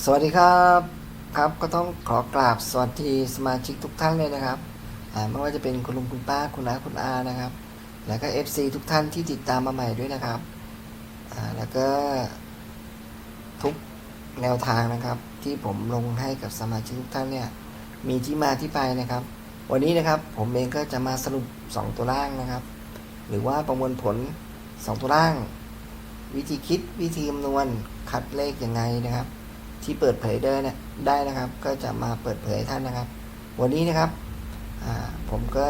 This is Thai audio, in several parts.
สวัสดีครับครับก็ต้องขอกราบสวัสดีสมาชิกทุกท่านเลยนะครับไม่ว่าจะเป็นคุณลุงคุณป้าคุณน้าคุณอานะครับ แล้วก็ FC ทุกท่านที่ติดตามมาใหม่ด้วยนะครับแล้วก็ทุกแนวทางนะครับ ที่ผมลงให้กับสมาชิกทุกท่านเนี่ยมีที่มาที่ไปนะครับ วันนี้นะครับผมเองก็จะมาสรุป 2 ตัวล่างนะครับ หรือว่าประมวลผล 2 ตัวล่าง วิธีคิดวิธีคำนวณคัดเลขยังไงนะครับ ที่เปิดเผยได้นะได้นะครับ ก็จะมาเปิดเผยท่านนะครับ วันนี้นะครับผมก็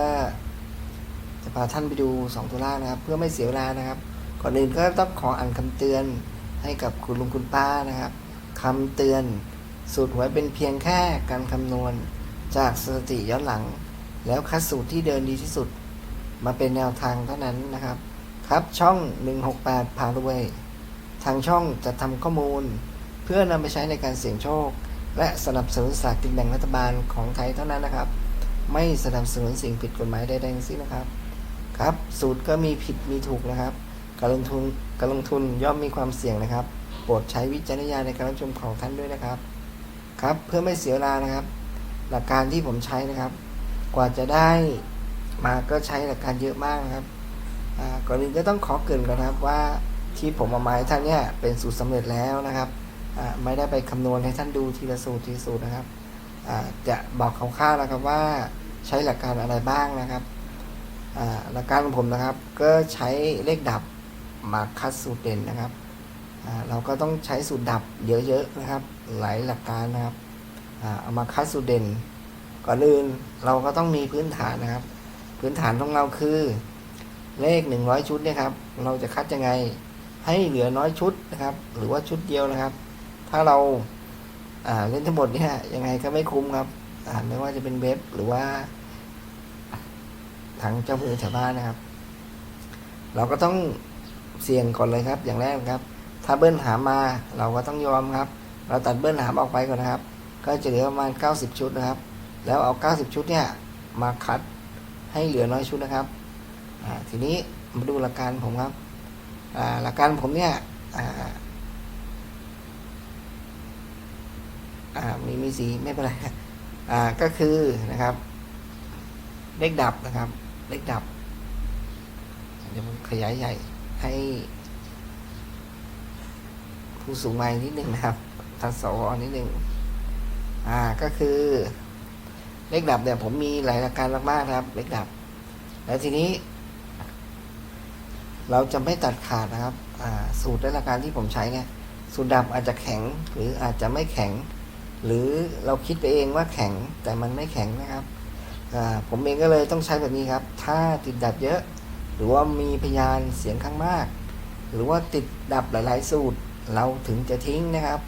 จะพาท่านไปดู2ตัวล่างนะครับ เพื่อไม่เสียเวลานะครับ ก่อนอื่นก็ต้องขออ่านคำเตือนให้กับคุณลุงคุณป้านะครับคำเตือนสูตรหวยเป็นเพียงแค่การคำนวณจากสถิติย้อนหลัง แล้วคัดสูตรที่เดินดีที่สุด มาเป็นแนวทางเท่านั้นนะครับ ครับช่อง 168พารวย ทางช่องจะทำข้อมูล เพื่อนำไปใช้ในการเสี่ยงโชค และสนับสนุนสลากกินแบ่งรัฐบาลของไทยเท่านั้นนะครับ ไม่สนับสนุนสิ่งผิดกฎหมายใดๆทั้งสิ้นนะครับ ครับ สูตรก็มีผิดมีถูกนะครับ การลงทุนการลงทุนย่อมมีความเสี่ยงนะครับ โปรดใช้วิจารณญาณในการรับชมของท่านด้วยนะครับ ครับเพื่อไม่เสียเวลานะครับ หลักการที่ผมใช้นะครับ กว่าจะได้มาก็ใช้หลักการเยอะมากนะครับก่อนอื่นก็ต้องขอเกรินก่อนะครับว่าที่ผมเอามาให้ท่านเนี่ยเป็นสูตรสำเร็จแล้วนะครับ ไม่ได้ไปคำนวณให้ท่านดูทีละสูตรทีละสูตรนะครับจะบอกคร่าวๆนะครับว่าใช้หลักการอะไรบ้างนะครับหลักการของผมนะครับ ก็ใช้เลขดับมาคัดสูตรเด่นนะครับเราก็ต้องใช้สูตรดับเยอะๆนะครับ หลายหลักการนะครับเอามาคัดสูตรเด่นก่อนอื่นเราก็ต้องมีพื้นฐานนะครับ พื้นฐานของเราคือเลข 100 ชุดเนี่ยครับ เราจะคัดยังไงให้เหลือน้อยชุดนะครับ หรือว่าชุดเดียวนะครับ ถ้าเราอ่าเล่นทั้งหมดเนี่ยยังไงก็ไม่คุ้มครับอ่าไม่ว่าจะเป็นเว็บหรือว่าทางเจ้ามือแถวบ้านนะครับ เราก็ต้องเสี่ยงก่อนเลยครับ อย่างแรกครับ ถ้าเบิ้ลหามาเราก็ต้องยอมครับ เราตัดเบิ้ลหามออกไปก่อนนะครับ ก็จะเหลือประมาณ 90 ชุดนะครับ แล้วเอา 90 ชุดเนี่ยมาคัดให้เหลือน้อยชุดนะครับทีนี้มาดูหลักการผมครับหลักการผมเนี่ย อ่ามีมีสีไม่เป็นไรอ่าก็คือนะครับ เลขดับนะครับ เลขดับ เดี๋ยวผมขยายใหญ่ให้ ผู้สูงวัยนิดนึงนะครับทัศวนิดนึงอ่าก็คือ เลขดับเนี่ยผมมีหลายหลักการมากๆนะครับ เลขดับ แล้วทีนี้ เราจะไม่ตัดขาดนะครับ อ่า สูตรและหลักการที่ผมใช้เนี่ยสูตรดับอาจจะแข็งหรืออาจจะไม่แข็ง หรือเราคิดไปเองว่าแข็งแต่มันไม่แข็งนะครับผมเองก็เลยต้องใช้แบบนี้ครับ ถ้าติดดับเยอะ หรือว่ามีพยานเสียงข้างมาก หรือว่าติดดับหลาย ๆ สูตร เราถึงจะทิ้งนะครับ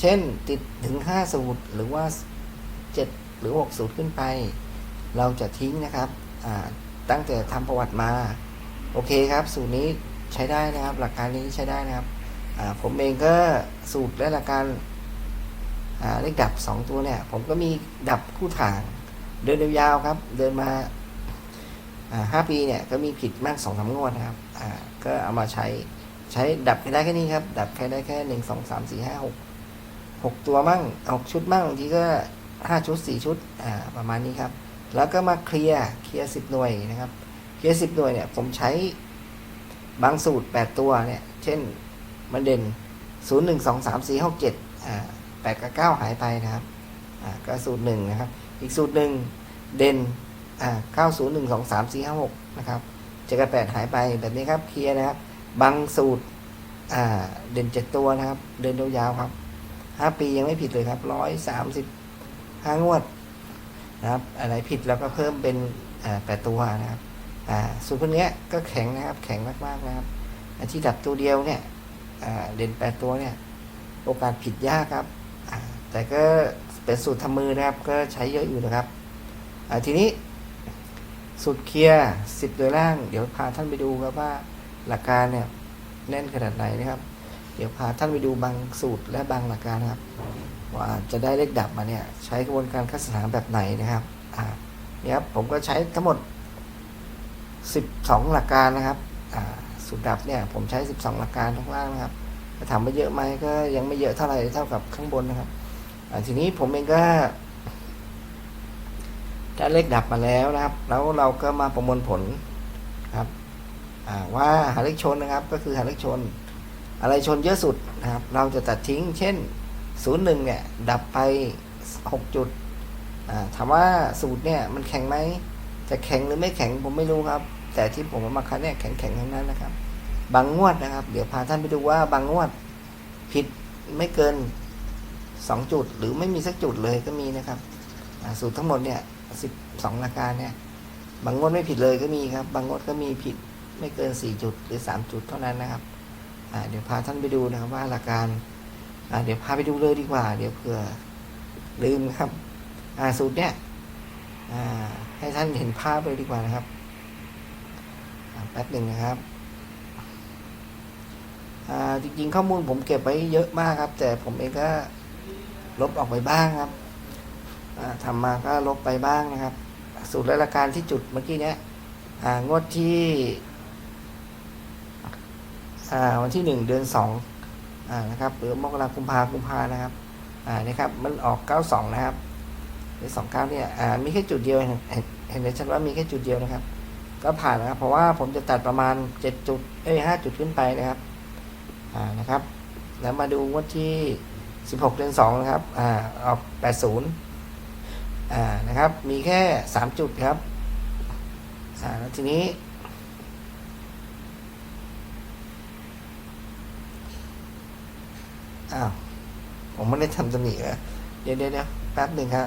เช่นติดถึง 5 สูตร หรือว่า 7 หรือ 6 สูตรขึ้นไป เราจะทิ้งนะครับ ตั้งแต่ทำประวัติมา โอเคครับ สูตรนี้ใช้ได้นะครับ หลักการนี้ใช้ได้นะครับผมเองก็สูตรและหลักการ เลขดับสองตัวเนี่ย ผมก็มีดับคู่ทาง เดินยาวๆครับ เดินมาห้าปีเนี่ยก็มีผิดมากสองสามงวดนะครับก็เอามาใช้ใช้ดับแค่ได้แค่นี้ครับ ดับแค่ได้แค่หนึ่งสองสามสี่ห้าหกหกตัวมั่งหกชุดมั่งบางทีก็ห้าชุดสี่ชุดประมาณนี้ครับ แล้วก็มาเคลียร์เคลียร์สิบหน่วยนะครับเคลียร์สิบหน่วยเนี่ยผมใช้บางสูตรแปดตัวเนี่ย เช่นมันเด่นศูนย์หนึ่งสองสามสี่หกเจ็ดอ่า แปดกับเก้าหายไปนะครับอ่าก็สูตรหนึ่งนะครับ อีกสูตรหนึ่งเด่นอ่าเก้าศูนย์หนึ่งสองสามสี่ห้าหกนะครับเจ็ดกับแปดหายไปแบบนี้ครับเคลียร์นะครับบางสูตรอ่าเด่นเจ็ดตัวนะครับ เดินยาวๆครับห้าปียังไม่ผิดเลยครับร้อยสามสิบห้างวดนะครับอะไรผิดแล้วก็เพิ่มเป็นอ่าแปดตัวนะครับอ่าสูตรพวกนี้ก็แข็งนะครับ แข็งมากๆนะครับที่ดับตัวเดียวเนี่ยอ่าเด่นแปดตัวเนี่ย โอกาสผิดยากครับ แต่ก็เป็นสูตรทำมือนะครับ ก็ใช้เยอะอยู่นะครับทีนี้สูตรเคลียร์สิบโดยล่าง เดี๋ยวพาท่านไปดูครับว่าหลักการเนี่ยแน่นขนาดไหนนะครับ เดี๋ยวพาท่านไปดูบางสูตรและบางหลักการนะครับ ว่าจะได้เลขดับมาเนี่ยใช้กระบวนการคัดสรรแบบไหนนะครับอ่าเนี่ยครับผมก็ใช้ทั้งหมด 12 หลักการนะครับอ่าสูตรดับเนี่ยผมใช้ 12 หลักการทั้งล่างนะครับถามว่าเยอะไหมก็ยังไม่เยอะเท่าไหร่เท่ากับข้างบนนะครับ ทีนี้ผมเองก็ได้เลขดับมาแล้วนะครับ แล้วเราก็มาประมวลผลครับว่าหาเลขชนนะครับ ก็คือหาเลขชน อะไรชนเยอะสุดนะครับ เราจะตัดทิ้ง เช่น 01 เนี่ย ดับไป 6 จุดถามว่าสูตรเนี่ยมันแข็งไหมจะแข็งหรือไม่แข็งผมไม่รู้ครับ แต่ที่ผมมาคัดเนี่ยแข็งแข็งทั้งนั้นนะครับ บางงวดนะครับ เดี๋ยวพาท่านไปดูว่าบางงวดผิดไม่เกิน 2 จุด หรือไม่มีสักจุดเลยก็มีนะครับสูตรทั้งหมดเนี่ย12รายกการเนี่ยบางงวดไม่ผิดเลยก็มีครับ บางงวดก็มีผิดไม่เกิน 4 จุดหรือ 3 จุดเท่านั้นนะครับเดี๋ยวพาท่านไปดูนะครับว่าหลักการเดี๋ยวพาไปดูเลยดีกว่า เดี๋ยวเผื่อลืมครับสูตรเนี้ยให้ท่านเห็นภาพเลยดีกว่านะครับแป๊บหนึ่งนะครับจริงๆข้อมูลผมเก็บไว้เยอะมากครับ แต่ผมเองก็ ลบออกไปบ้างครับอ่าทำมาก็ลบไปบ้างนะครับ สูตรและหลักการที่จุดเมื่อกี้เนี้ยงวดที่วันที่หนึ่งเดือนสองนะครับหรือมกราคมกุมภากุมภานะครับอ่านะครับมันออกเก้าสองนะครับหรือสองเก้าเนี่ยมีแค่จุดเดียวเห็นเห็นเห็นได้ชัดว่ามีแค่จุดเดียวนะครับ ก็ผ่านนะครับ เพราะว่าผมจะตัดประมาณเจ็ดจุดเอ้ยห้าจุดขึ้นไปนะครับอ่านะครับ แล้วมาดูงวันที่ สิบหกเดือนสองนะครับ อ่า ออกแปดศูนย์อ่า นะครับ มีแค่สามจุดครับ อ่า แล้วทีนี้ อ้าว ผมไม่ได้ทำตำหนิเหรอเดี๋ยวเดี๋ยวเดี๋ยวแป๊บหนึ่งครับ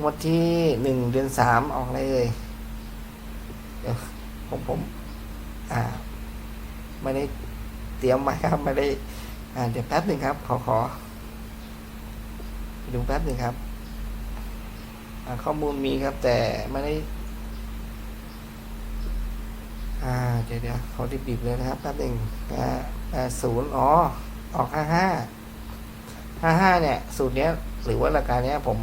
งวดที่หนึ่งเดือนสามออกอะไรเลยเดี๋ยวผมผม อ่า ไม่ได้เตรียมมาครับ ไม่ได้ อ่า เดี๋ยวแป๊บหนึ่งครับ ขอขอ ดูแป๊บหนึ่งครับ ข้อมูลมีครับแต่ไม่ได้ อ่า เดี๋ยวเดี๋ยวเขาดิบๆเลยนะครับแป๊บหนึ่งอ่าศูนย์อ๋อ ออกห้าห้าห้าห้าเนี่ย สูตรเนี้ย หรือว่าราคารเนี้ยผม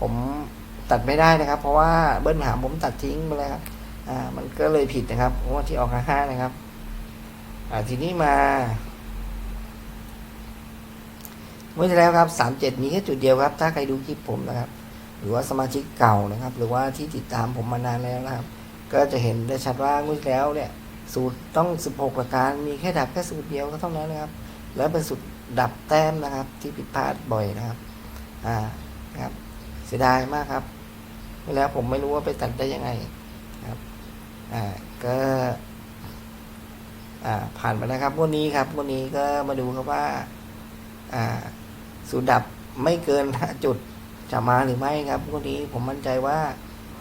ผมตัดไม่ได้นะครับ เพราะว่าเบิ้ลหามผมตัดทิ้งไปแล้วครับ อ่า มันก็เลยผิดนะครับว่าที่ออกห้าห้านะครับ อ่าทีนี้มา เมื่อที่แล้วครับสามเจ็ดมีแค่จุดเดียวครับ ถ้าใครดูคลิปผมนะครับ หรือว่าสมาชิกเก่านะครับ หรือว่าที่ติดตามผมมานานแล้วนะครับ ก็จะเห็นได้ชัดว่าเมื่อแล้วเนี่ย สูตรต้อง 16 ประการ มีแค่ดับแค่สูตรเดียวก็เท่านั้นนะครับ แล้วเป็นสูตรดับแต้มนะครับ ที่ผิดพลาดบ่อยนะครับ อ่า ครับ เสียดายมากครับเมื่อแล้วผมไม่รู้ว่าไปตัดได้ยังไงครับ อ่า ก็ อ่า ผ่านไปแล้วครับวันนี้ครับวันนี้ก็มาดูครับว่า อ่า สูตรดับไม่เกิน 5 จุดจะมาหรือไม่ครับวันนี้ผมมั่นใจว่า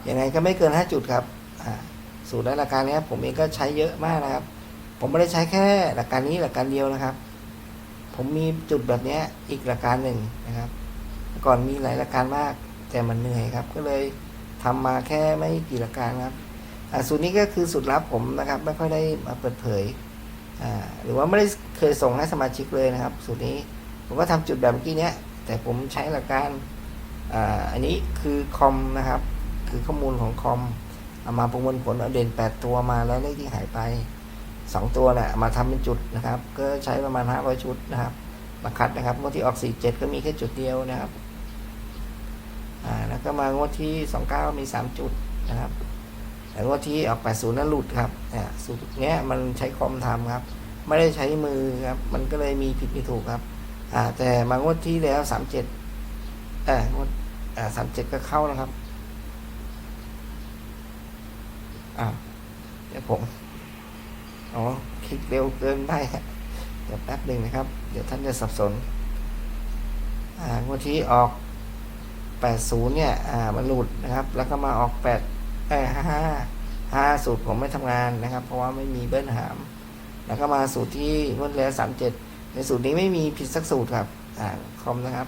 ยังไงก็ไม่เกิน 5 จุดครับสูตรและหลักการนี้ผมเองก็ใช้เยอะมากนะครับ ผมไม่ได้ใช้แค่หลักการนี้หลักการเดียวนะครับ ผมมีจุดแบบนี้อีกหลักการหนึ่งนะครับ ก่อนมีหลายหลักการมาก แต่มันเหนื่อยครับ ก็เลยทำมาแค่ไม่กี่หลักการครับสูตรนี้ก็คือสูตรลับผมนะครับ ไม่ค่อยได้มาเปิดเผยหรือว่าไม่ได้เคยส่งให้สมาชิกเลยนะครับ สูตรนี้ ผมก็ทำจุดแบบเมื่อกี้เนี้ย แต่ผมใช้หลักการอ่าอันนี้คือคอมนะครับ คือข้อมูลของคอมเอามาประมวลผลเอาเด่นแปดตัวมาแล้วเลขที่หายไปสองตัวเนี่ยมาทำเป็นจุดนะครับ ก็ใช้ประมาณห้าร้อยชุดนะครับมาคัดนะครับงวดที่ออกสี่เจ็ดก็มีแค่จุดเดียวนะครับอ่าแล้วก็มางวดที่สองเก้ามีสามจุดนะครับแต่งวดที่ออกแปดศูนย์นั้นหลุดครับเนี่ยสูตรเนี้ยมันใช้คอมทำครับ ไม่ได้ใช้มือครับ มันก็เลยมีผิดมีถูกครับ แต่มางวดที่แล้วสามเจ็ดเอองวดอ่าสามเจ็ดก็เข้านะครับอ่าเดี๋ยวผมอ๋อคลิกเร็วเกินไปเดี๋ยวแป๊บหนึ่งนะครับ เดี๋ยวท่านจะสับสนอ่างวดที่ออก80เนี่ยอ่ามันหลุดนะครับ แล้วก็มาออก8เอ้ย5 5สูตรผมไม่ทำงานนะครับ เพราะว่าไม่มีเบิ้ลหาม แล้วก็มาสูตรที่งวดแล้ว37 ในสูตรนี้ไม่มีผิดสักสูตรครับ อ่าคอมนะครับ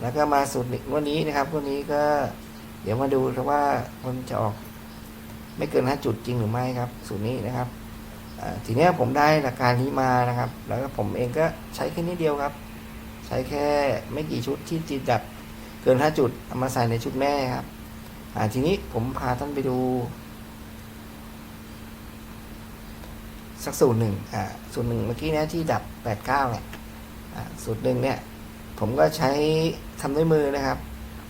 แล้วก็มาสูตรวันนี้นะครับวันนี้ก็เดี๋ยวมาดูครับว่ามันจะออก ไม่เกิน5จุดจริงหรือไม่ครับ สูตรนี้นะครับอ่าทีนี้ผมได้หลักการนี้มานะครับ แล้วก็ผมเองก็ใช้แค่นี้เดียวครับ ใช้แค่ไม่กี่ชุดที่ติดดับเกิน5จุดเอามาใส่ในชุดแม่ครับอ่าทีนี้ผมพาท่านไปดู สักสูตรหนึ่งอ่าสูตรหนึ่งเมื่อกี้เนี้ยที่ดับแปดเก้าเนี่ยอ่าสูตรหนึ่งเนี่ยผมก็ใช้ทำด้วยมือนะครับ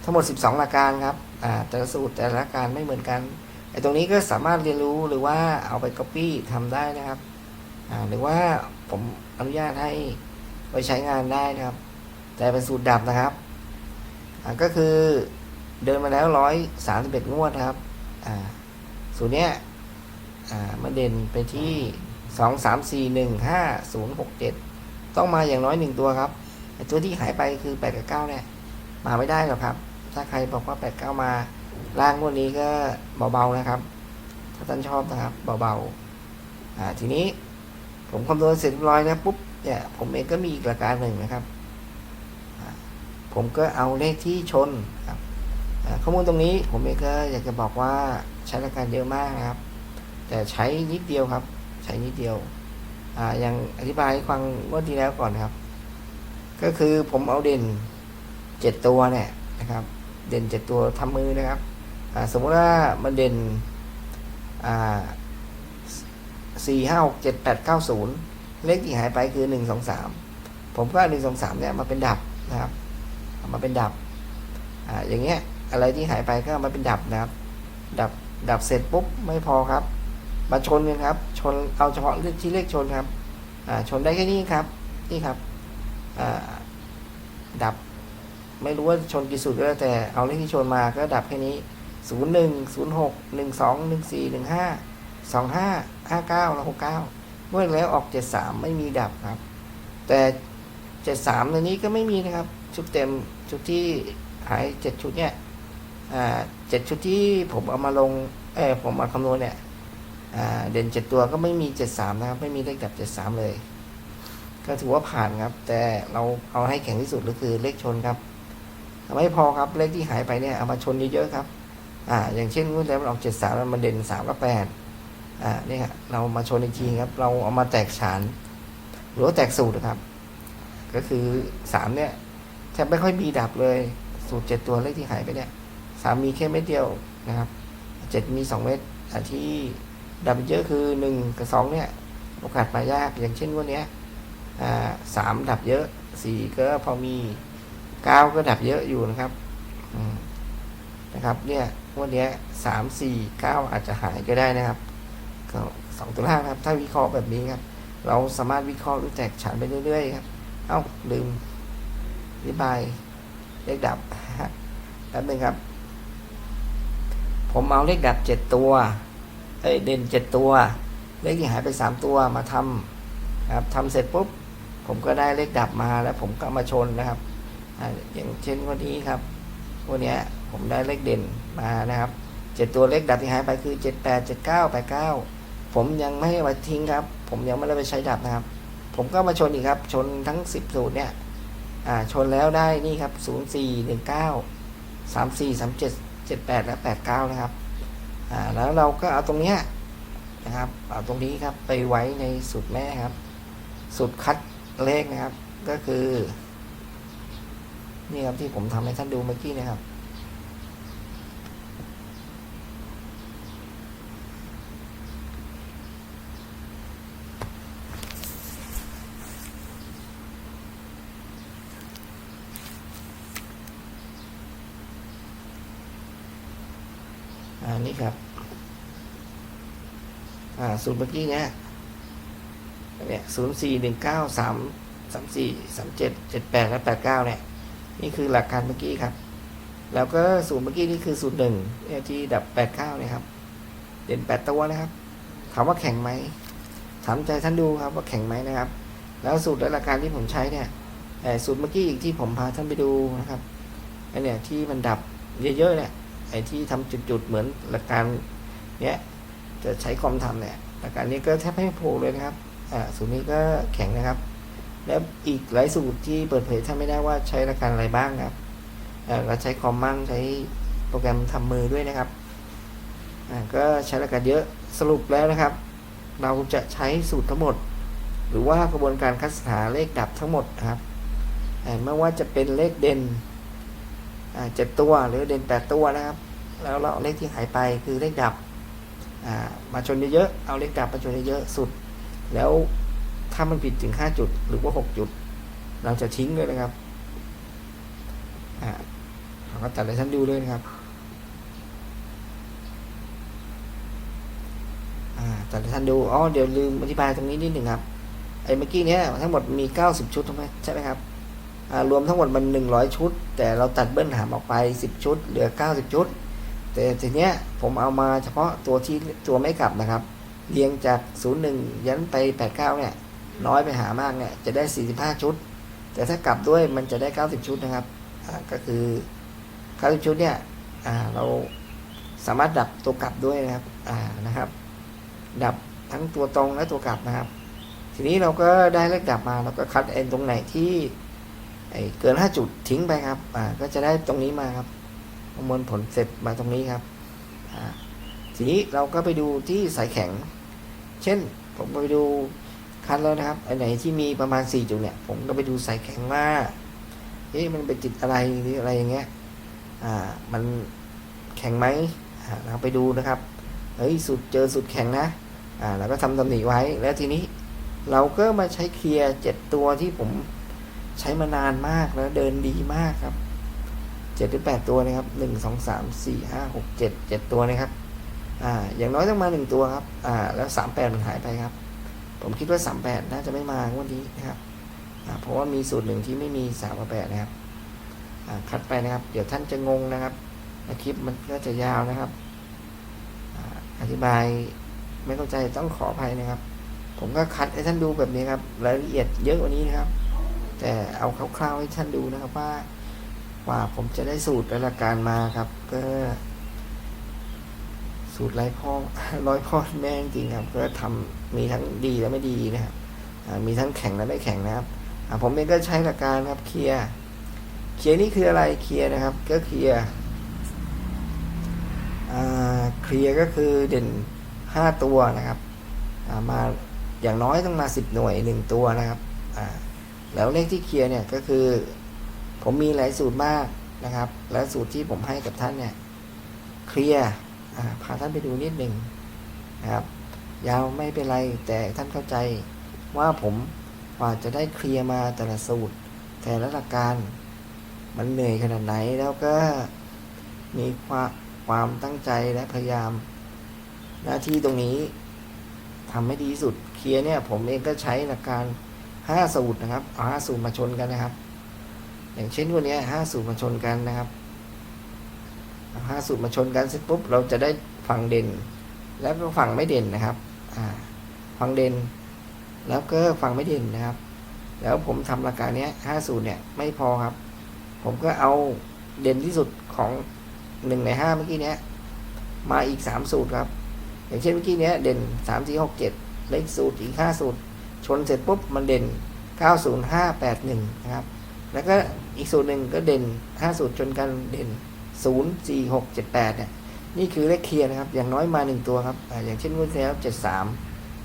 ทั้งหมด 12 หลักการครับอ่าแต่ละสูตรแต่ละหลักการไม่เหมือนกันไอ้ตรงนี้ก็สามารถเรียนรู้หรือว่าเอาไป copy ทำได้นะครับอ่าหรือว่าผมอนุญาตให้ไปใช้งานได้นะครับ แต่เป็นสูตรดับนะครับอ่าก็คือเดินมาแล้วร้อยสามสิบเอ็ดงวดครับอ่าสูตรเนี้ยอ่ามาเด่นไปที่ สองสามสี่หนึ่งห้าศูนย์หกเจ็ดต้องมาอย่างน้อยหนึ่งตัวครับตัวที่หายไปคือแปดกับเก้าเนี่ย มาไม่ได้หรอกครับ ถ้าใครบอกว่าแปดเก้ามาล่างวดนี้ก็เบาๆนะครับ ถ้าท่านชอบนะครับเบาๆอ่าทีนี้ผมคำนวณเสร็จเรียบร้อยแล้วปุ๊บเนี่ยผมเองก็มีอีกหลักการหนึ่งนะครับ ผมก็เอาเลขที่ชนครับข้อมูลตรงนี้ผมเองก็อยากจะบอกว่าใช้หลักการเยอะมากนะครับ แต่ใช้นิดเดียวครับ ช้นิดเดียว อ่ายังอธิบายให้ฟังงวดที่แล้วก่อนนะครับ ก็คือผมเอาเด่นเจ็ดตัวเนี่ยนะครับ เด่นเจ็ดตัวทำมือนะครับอ่าสมมติว่ามันเด่นอ่าสี่ห้าหกเจ็ดแปดเก้าศูนย์เลขที่หายไปคือหนึ่งสองสามผมก็หนึ่งสองสามเนี่ยมาเป็นดับนะครับมาเป็นดับอ่าอย่างเงี้ยอะไรที่หายไปก็มาเป็นดับนะครับ ดับดับเสร็จปุ๊บไม่พอครับ มาชนกันครับ ชนเอาเฉพาะที่เลขชนครับชนได้แค่นี้ครับ นี่ครับดับไม่รู้ว่าชนกี่สุดก็แล้วแต่เอาเลขที่ชนมาก็ดับแค่นี้ศูนย์หนึ่งศูนย์หกหนึ่งสองหนึ่งสี่หนึ่งห้าสองห้าห้าเก้าแล้วหกเก้าเมื่อแล้วออกเจ็ดสามไม่มีดับครับ แต่เจ็ดสามในนี้ก็ไม่มีนะครับ ชุดเต็มชุดที่หายเจ็ดชุดเนี่ยเจ็ดชุดที่ผมเอามาลงเออผมมาคำนวณเนี่ย เด่นเจ็ดตัวก็ไม่มีเจ็ดสามนะครับไม่มีเลขดับเจ็ดสามเลย ก็ถือว่าผ่านครับ แต่เราเอาให้แข็งที่สุดก็คือเลขชนครับไม่พอครับเลขที่หายไปเนี่ยเอามาชนเยอะๆครับ อ่า อย่างเช่นงวดแล้วมันออกเจ็ดสามมันเด่นสามกับแปดอ่าเนี่ยครับเรามาชนอีกทีครับ เราเอามาแตกฉาน หรือว่าแตกสูตรนะครับ ก็คือสามเนี่ยแทบไม่ค่อยมีดับเลยสูตรเจ็ดตัวเลขที่หายไปเนี่ยสามมีแค่เม็ดเดียวนะครับเจ็ดมีสองเม็ดที่ ดับเยอะคือหนึ่งกับสองเนี่ย โอกาสมายากอย่างเช่นวันนี้สามดับเยอะสี่ก็พอมีเก้าก็ดับเยอะอยู่นะครับนะครับเนี่ยวันนี้สามสี่เก้าอาจจะหายก็ได้นะครับก็สองตัวล่างครับ ถ้าวิเคราะห์แบบนี้ครับ เราสามารถวิเคราะห์หรือแตกฉานไปเรื่อยๆครับ เอ้าลืมอธิบายเลขดับแป๊บนึงครับ ผมเอาเลขดับเจ็ดตัว เอ้ยเด่นเจ็ดตัว เลขที่หายไปสามตัวมาทำนะครับทำเสร็จปุ๊บ ผมก็ได้เลขดับมาแล้วผมก็มาชนนะครับอย่างเช่นวันนี้ครับวันนี้ผมได้เลขเด่นมานะครับเจ็ดตัวเลขดับที่หายไปคือเจ็ดแปดเจ็ดเก้าแปดเก้าผมยังไม่ให้มาทิ้งครับ ผมยังไม่ได้ไปใช้ดับนะครับ ผมก็มาชนอีกครับ ชนทั้งสิบสูตรเนี่ยอ่าชนแล้วได้นี่ครับศูนย์สี่หนึ่งเก้าสามสี่สามเจ็ดเจ็ดแปดและแปดเก้านะครับ อ่าแล้วเราก็เอาตรงเนี้ยนะครับเอาตรงนี้ครับไปไว้ในสูตรแม่ครับสุดคัดเลขนะครับ ก็คือ นี่ครับที่ผมทำให้ท่านดูเมื่อกี้นะครับ นี่ครับ อ่าสูตรเมื่อกี้เนี้ยเนี่ยศูนย์สี่หนึ่งเก้าสามสามสี่สามเจ็ดเจ็ดแปดและแปดเก้าเนี่ย นี่คือหลักการเมื่อกี้ครับ แล้วก็สูตรเมื่อกี้นี่คือสูตรหนึ่งที่ดับแปดเก้าเนี่ยครับ เด่นแปดตัวนะครับ ถามว่าแข็งไหมถามใจท่านดูครับว่าแข็งไหมนะครับ แล้วสูตรและหลักการที่ผมใช้เนี่ยเอ่อสูตรเมื่อกี้อีกที่ผมพาท่านไปดูนะครับไอเนี่ยที่มันดับเยอะๆเนี่ย ไอ้ที่ทำจุดๆเหมือนหลักการเนี้ยจะใช้คอมทำเนี่ยหลักการนี้ก็แทบไม่โผล่เลยนะครับอ่าสูตรนี้ก็แข็งนะครับ แล้วอีกหลายสูตรที่เปิดเผยท่าไม่ได้ว่าใช้หลักการอะไรบ้างครับอ่าเราใช้คอมมั่งใช้โปรแกรมทำมือด้วยนะครับอ่าก็ใช้หลักการเยอะสรุปแล้วนะครับ เราจะใช้สูตรทั้งหมด หรือว่ากระบวนการคัดหาเลขดับทั้งหมดนะครับอ่าไม่ว่าจะเป็นเลขเด่น เจ็ดตัวหรือเด่นแปดตัวนะครับ แล้วเราเลขที่หายไปคือเลขดับมาชนเยอะๆเอาเลขดับมาชนเยอะๆสุด แล้วถ้ามันผิดถึงห้าจุดหรือว่าหกจุด เราจะทิ้งเลยนะครับอ่าเราก็ตัดให้ท่านดูเลยนะครับอ่าตัดให้ท่านดูอ๋อเดี๋ยวลืมอธิบายตรงนี้นิดหนึ่งครับไอ้เมื่อกี้เนี้ยทั้งหมดมีเก้าสิบชุดถูกไหมใช่ไหมครับ รวมทั้งหมดมันหนึ่งร้อยชุด แต่เราตัดเบิ้ลหามออกไปสิบชุด เหลือเก้าสิบชุด แต่ทีเนี้ยผมเอามาเฉพาะตัวที่ตัวไม่กลับนะครับ เรียงจากศูนย์หนึ่งยันไปแปดเก้าเนี่ย น้อยไปหามากเนี่ย จะได้สี่สิบห้าชุด แต่ถ้ากลับด้วยมันจะได้เก้าสิบชุดนะครับ ก็คือเก้าสิบชุดเนี่ยเราสามารถดับตัวกลับด้วยนะครับนะครับ ดับทั้งตัวตรงและตัวกลับนะครับ ทีนี้เราก็ได้เลขดับมาเราก็คัดเอ็นตรงไหนที่ เกินห้าจุดทิ้งไปครับก็จะได้ตรงนี้มาครับประมวลผลเสร็จมาตรงนี้ครับทีนี้เราก็ไปดูที่สายแข็ง เช่นผมไปดูคัดแล้วนะครับอันไหนที่มีประมาณสี่จุดเนี่ย ผมก็ไปดูสายแข็งว่าเอ๊ะมันไปติดอะไรหรืออะไรอย่างเงี้ยอ่ามันแข็งไหมอ่าเราไปดูนะครับเฮ้ยสุดเจอสุดแข็งนะอ่าแล้วก็ทำตำหนิไว้แล้วทีนี้ เราก็มาใช้เคลียร์เจ็ดตัวที่ผม ใช้มานานมากแล้วเดินดีมากครับเจ็ดหรือแปดตัวนะครับหนึ่งสองสามสี่ห้าหกเจ็ดเจ็ดตัวนะครับ อ่า อย่างน้อยต้องมาหนึ่งตัวครับ อ่า แล้วสามแปดมันหายไปครับ ผมคิดว่าสามแปดน่าจะไม่มาวันนี้นะครับอ่าเพราะว่ามีสูตรหนึ่งที่ไม่มีสามกับแปดนะครับ อ่า คัดไปนะครับ เดี๋ยวท่านจะงงนะครับคลิปมันก็จะยาวนะครับอ่าอธิบายไม่เข้าใจต้องขออภัยนะครับ ผมก็คัดให้ท่านดูแบบนี้ครับ รายละเอียดเยอะกว่านี้นะครับ แต่เอาคร่าวๆให้ท่านดูนะครับว่าว่าผมจะได้สูตรและหลักการมาครับ ก็ สูตรไร้พ่อร้อยพ่อแม่จริงครับ ก็ทำมีทั้งดีและไม่ดีนะครับมีทั้งแข็งและไม่แข็งนะครับผมเองก็ใช้หลักการครับเคลียร์เคลียร์นี่คืออะไรเคลียร์นะครับ ก็เคลียร์เคลียร์ก็คือเด่นห้าตัวนะครับามาอย่างน้อยต้องมาสิบหน่วยหนึ่งตัวนะครับอ่า แล้วเลขที่เคลียร์เนี่ยก็คือ ผมมีหลายสูตรมากนะครับ และสูตรที่ผมให้กับท่านเนี่ยเคลียร์พาท่านไปดูนิดหนึ่งนะครับ ยาวไม่เป็นไรแต่ท่านเข้าใจว่าผมกว่าจะได้เคลียร์มาแต่ละสูตร แต่ละหลักการ มันเหนื่อยขนาดไหนแล้วก็มีความความตั้งใจและพยายาม หน้าที่ตรงนี้ทำให้ดีที่สุดเคลียร์เนี่ย ผมเองก็ใช้หลักการ ห้าสูตรนะครับเอาห้าสูตรมาชนกันนะครับ อย่างเช่นวันนี้ห้าสูตรมาชนกันนะครับเอาห้าสูตรมาชนกันเสร็จปุ๊บเราจะได้ฝั่งเด่น แล้วก็ฝั่งไม่เด่นนะครับอ่าฝั่งเด่น แล้วก็ฝั่งไม่เด่นนะครับ แล้วผมทำหลักกาเนี้ยห้าสูตรเนี่ยไม่พอครับ ผมก็เอาเด่นที่สุดของหนึ่งในห้าเมื่อกี้เนี้ยมาอีกสามสูตรครับ อย่างเช่นเมื่อกี้เนี้ยเด่นสามสี่หกเจ็ดเลขสูตรอีกห้าสูตร ชนเสร็จปุ๊บมันเด่นเก้าศูนะครับ แล้วก็อีกสูตรหนึ่งก็เด่นห้าสูตรชนกันเด่นศูนย์สี่หกเนี่ย นี่คือเลขเคลียร์นะครับ อย่างน้อยมาหนึ่งตัวครับออย่างเช่นงวดที่แล้วเจ็ดสาม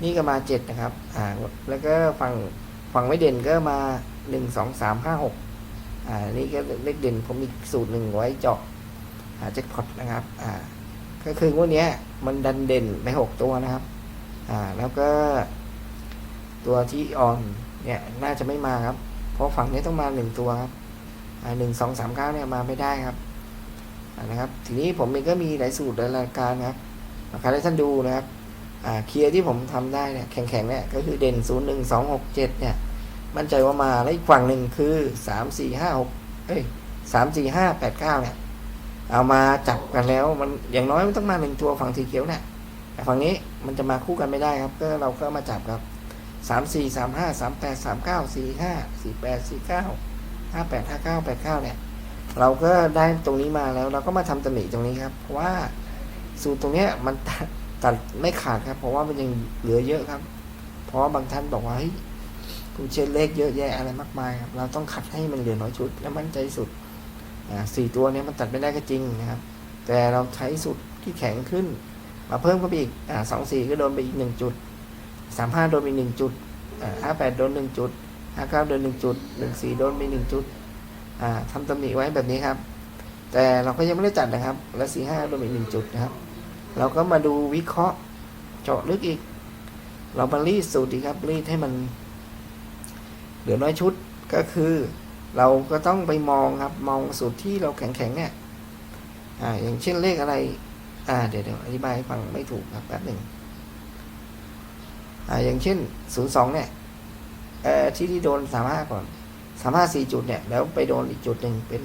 นี่ก็มาเจ็ดนะครับ อ่า แล้วก็ฝั่งฝั่งไม่เด่นก็มาหนึ่งสองสามห้าหกอ่า นี่ก็เลขเด่นผมมีสูตรหนึ่งไว้เจาะหาแจ็คพอตนะครับ อ่า ก็คืองวดเนี้ยมันดันเด่นไปหกตัวนะครับ อ่า แล้วก็ ตัวที่ออนเนี่ยน่าจะไม่มาครับ เพราะฝั่งนี้ต้องมาหนึ่งตัวครับหนึ่งสองสามเก้าเนี่ยมาไม่ได้ครับนะครับ ทีนี้ผมเองก็มีหลายสูตรหลายรายการนะครับราคาให้ท่านดูนะครับเคลียร์ที่ผมทำได้เนี่ยแข็งๆเนี่ยก็คือเด่นศูนย์หนึ่งสองหกเจ็ดเนี่ย มั่นใจว่ามาแล้วอีกฝั่งหนึ่งคือสามสี่ห้าหกเอ้ยสามสี่ห้าแปดเก้าเนี่ย เอามาจับกันแล้วมันอย่างน้อยมันต้องมาหนึ่งตัวฝั่งสีเขียวเนี่ยแต่ฝั่งนี้มันจะมาคู่กันไม่ได้ครับ ก็เราก็มาจับครับ สามสี่สามห้าสามแปดสามเก้าสี่ห้าสี่แปดสี่เก้าห้าแปดห้าเก้าแปดเก้าเนี่ย เราก็ได้ตรงนี้มาแล้ว เราก็มาทำตำหนิตรงนี้ครับเพราะว่าสูตรตรงเนี้ยมันตัดไม่ขาดครับ เพราะว่ามันยังเหลือเยอะครับ เพราะว่าบางท่านบอกว่าเฮ้ยคุณเชนเลขเยอะแยะอะไรมากมายครับ เราต้องคัดให้มันเหลือน้อยชุดและมั่นใจสุดอ่าสี่ตัวเนี้ยมันตัดไม่ได้ก็จริงนะครับ แต่เราใช้สูตรที่แข็งขึ้น มาเพิ่มเข้าไปอีกอ่าสองสี่ก็โดนไปอีกหนึ่งจุด สามห้าโดนไปหนึ่งจุดห้าแปดโดนหนึ่งจุดห้าเก้าโดนหนึ่งจุดหนึ่งสี่โดนไปหนึ่งจุดอ่าทำตำหนิไว้แบบนี้ครับ แต่เราก็ยังไม่ได้จัดนะครับ และสี่ห้าโดนอีหนึ่งจุดนะครับ เราก็มาดูวิเคราะห์เจาะลึกอีก เรามารีดสูตรดีครับรีดให้มัน เหลือน้อยชุดก็คือ เราก็ต้องไปมองครับมองสูตรที่เราแข็งๆเนี่ยออย่างเช่นเลขอะไร อ่า เดี๋ยวเดี๋ยวอธิบายให้ฟังไม่ถูกครับแป๊บหนึ่ง อ่าอย่างเช่นศูนย์สองเนี่ยเอ่อที่ที่โดนสามห้าก่อนสามห้าสี่จุดเนี่ย แล้วไปโดนอีกจุดหนึ่งเป็น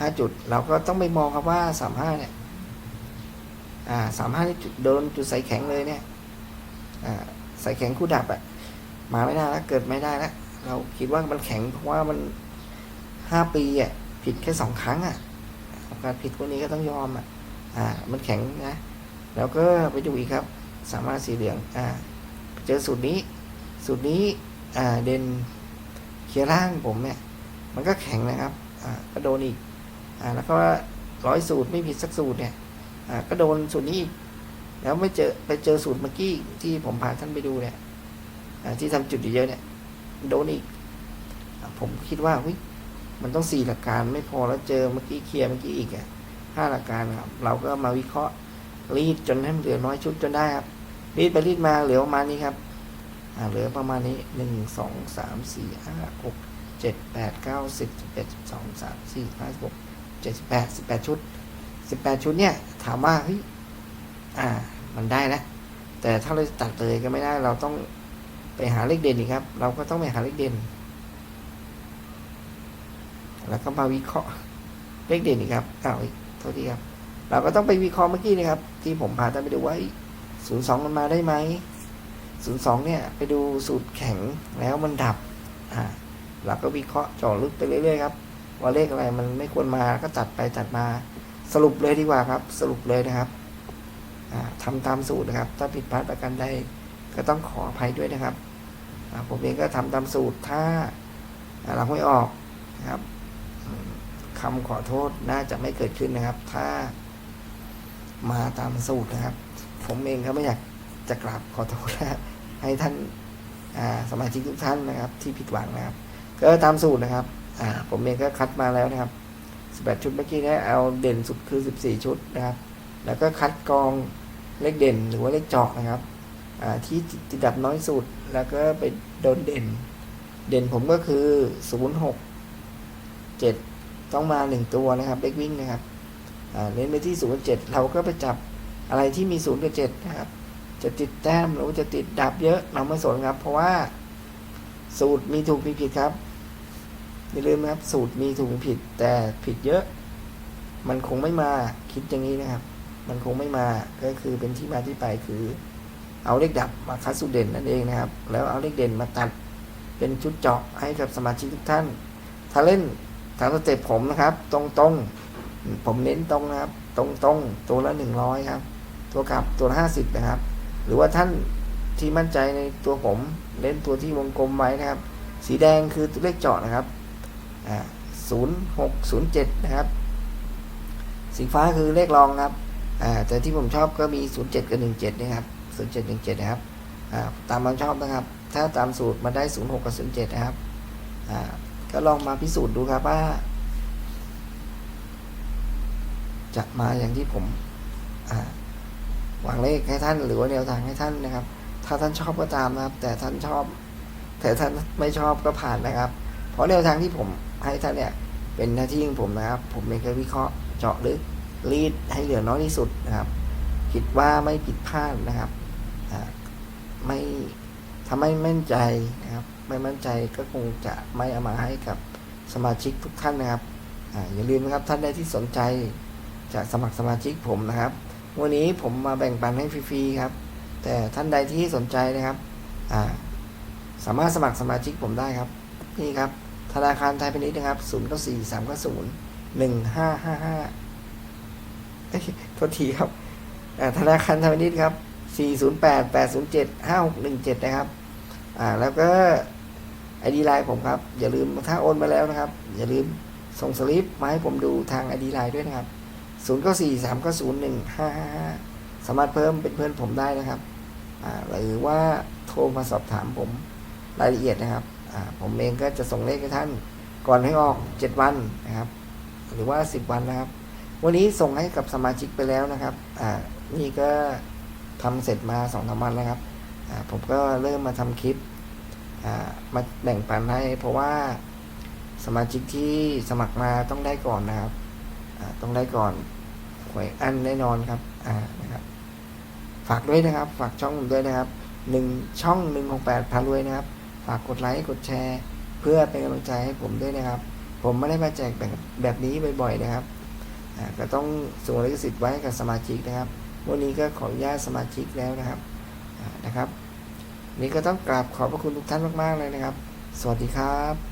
ห้าจุด เราก็ต้องไปมองครับว่าสามห้าเนี่ยอ่าสามห้านี่จุดโดนจุดใส่แข็งเลยเนี่ยอ่าใส่แข็งคู่ดับอะมาไม่ได้แล้วเกิดไม่ได้แล้วเราคิดว่ามันแข็งเพราะว่ามันห้าปีอะผิดแค่สองครั้งอะโอกาสผิดพวกนี้ก็ต้องยอมอะอ่ามันแข็งนะ แล้วก็ไปดูอีกครับ สามารถสีเหลืองอ่า เจอสูตรนี้สูตรนี้เด่นเคลียร์ล่างผมเนี่ยมันก็แข็งนะครับก็โดนอีกอแล้วก็ร้อยสูตรไม่ผิดสักสูตรเนี่ยก็โดนสูตรนี้อีกแล้วไม่เจอไปเจอสูตรเมื่อกี้ที่ผมพาท่านไปดูเนี่ยที่ทำจุดเยอะๆเนี่ยโดนอีกอผมคิดว่ามันต้องสี่หลักการไม่พอแล้วเจอเมื่อกี้เคลียร์เมื่อกี้อีกอะห้าหลักการครับเราก็มาวิเคราะห์รีดจนให้มันเหลือน้อยชุดจนได้ครับ รีดไปรีดมาเหลือประมาณนี้ครับอ่าเหลือประมาณนี้หนึ่งสองสามสี่ห้าหกเจ็ดแปดเก้าสิบสิบเอ็ดสิบสองสามสี่ห้าหกเจ็ดสิบแปดสิบแปดชุดสิบแปดชุดเนี่ย ถามว่าเฮ้ยอ่า มันได้แล้วแต่ถ้าเราตัดเลยก็ไม่ได้ เราต้องไปหาเลขเด่นอีกครับ เราก็ต้องไปหาเลขเด่น แล้วก็มาวิเคราะห์เลขเด่นอีกครับอ้าวโทษทีครับ เราก็ต้องไปวิเคราะห์เมื่อกี้นะครับ ที่ผมพาท่านไปดูว่า ศูนย์สองมันมาได้ไหมศูนย์สองเนี่ยไปดูสูตรแข็งแล้วมันดับอ่าเราก็วิเคราะห์จาะลึกไปเรื่อยๆครับว่าเลขอะไรมันไม่ควรมาก็ตัดไปตัดมาสรุปเลยดีกว่าครับ สรุปเลยนะครับอ่าทำตามสูตรนะครับ ถ้าผิดพลาดประการใดก็ต้องขออภัยด้วยนะครับผมเองก็ทำตามสูตรถ้าเราไม่ออกนะครับอืมคำขอโทษน่าจะไม่เกิดขึ้นนะครับ ถ้ามาตามสูตรนะครับ ผมเองก็ไม่อยากจะกราบขอโทษนะให้ท่านสมาชิกทุกท่านนะครับ ที่ผิดหวังนะครับ ก็ตามสูตรนะครับผมเองก็คัดมาแล้วนะครับ 18 ชุดเมื่อกี้นี้เอาเด่นสุดคือ 14 ชุดนะครับ แล้วก็คัดกองเลขเด่นหรือว่าเลขเจาะนะครับที่ติดดับน้อยสุดแล้วก็ไปโดนเด่น เด่นผมก็คือ 0 6 7 ต้องมาหนึ่งตัวนะครับเลขวิ่งนะครับเน้นไปที่ 0 7 เราก็ไปจับ อะไรที่มี0กับ7นะครับ จะติดแต้มหรือจะติดดับเยอะเราไม่สนครับ เพราะว่า สูตรมีถูกมีผิดครับอย่าลืมนะครับ สูตรมีถูกมีผิด แต่ผิดเยอะ มันคงไม่มาคิดอย่างนี้นะครับ มันคงไม่มาก็คือเป็นที่มาที่ไปคือ เอาเลขดับมาคัดสูตรเด่นนั่นเองนะครับ แล้วเอาเลขเด่นมาตัดเป็นชุดเจาะให้กับสมาชิกทุกท่าน ถ้าเล่นทางสเต็ปผมนะครับ ตรงตรงๆผมเน้นตรงนะครับ ตรงตรงตัวละหนึ่งร้อยครับ ตัวกลับตัวห้าสิบนะครับ หรือว่าท่านที่มั่นใจในตัวผมเล่นตัวที่วงกลมไว้นะครับ สีแดงคือเลขเจาะนะครับศูนย์หกศูนย์เจ็ดนะครับ สีฟ้าคือเลขรองครับแต่ที่ผมชอบก็มีศูนย์เจ็ดกับหนึ่งเจ็ดนะครับศูนย์เจ็ดหนึ่งเจ็ดนะครับตามความชอบนะครับ ถ้าตามสูตรมาได้ศูนย์หกกับศูนย์เจ็ดนะครับก็ลองมาพิสูจน์ดูครับว่า จะมาอย่างที่ผมอ่า วางเลขให้ท่านหรือว่าแนวทางให้ท่านนะครับ ถ้าท่านชอบก็ตามนะครับ แต่ท่านชอบ แต่ท่านไม่ชอบก็ผ่านนะครับ เพราะแนวทางที่ผมให้ท่านเนี่ยเป็นหน้าที่ของผมนะครับ ผมเองก็วิเคราะห์เจาะลึกรีดให้เหลือน้อยที่สุดนะครับคิดว่าไม่ผิดพลาดนะครับไม่ถ้าไม่มั่นใจนะครับ ไม่มั่นใจก็คงจะไม่เอามาให้กับสมาชิกทุกท่านนะครับออย่าลืมนะครับท่านใดที่สนใจจะสมัครสมาชิกผมนะครับ วันนี้ผมมาแบ่งปันให้ฟรีๆครับ แต่ท่านใดที่สนใจนะครับาสามารถสมัครสมาชิกผมได้ครับ นี่ครับ ธนาคารไทยพาณิชย์นะครับ0 9 4 3 9 0 1 5 5 5เอ้ยโทษทีครับธนาคารไทยพาณิชย์ครับ408 807 5617นะครับ อ่า แล้วก็ไอดีไลน์ผมครับ อย่าลืมถ้าโอนมาแล้วนะครับ อย่าลืมส่งสลิปมาให้ผมดูทางไอดีไลน์ด้วยนะครับ 0 9 4 3 9 0 1 5 5 5สามารถเพิ่มเป็นเพื่อนผมได้นะครับหรือว่าโทรมาสอบถามผมรายละเอียดนะครับ ผมเองก็จะส่งเลขให้ท่าน ก่อนให้ออก7วันนะครับ หรือว่า10วันนะครับ วันนี้ส่งให้กับสมาชิกไปแล้วนะครับนี่ก็ทำเสร็จมาสองสามวันแล้วครับผมก็เริ่มมาทำคลิปมาแบ่งปันให้ เพราะว่าสมาชิกที่สมัครมาต้องได้ก่อนนะครับต้องได้ก่อน วยอันแน่นอนครับ อ่า นะครับ ฝากด้วยนะครับ ฝากช่องผมด้วยนะครับหนึ่งช่องหนึ่งของแปดพารวยนะครับ ฝากกดไลค์ กดแชร์ เพื่อเป็นกำลังใจให้ผมด้วยนะครับ ผมไม่ได้มาแจกแบบแบบนี้บ่อย ๆ นะครับ อ่า ก็ต้องส่งลิขสิทธิ์ไว้กับสมาชิกนะครับ วันนี้ก็ขออนุญาตสมาชิกแล้วนะครับ อ่า นะครับ นี่ก็ต้องกราบขอบพระคุณทุกท่านมากๆเลยนะครับ สวัสดีครับ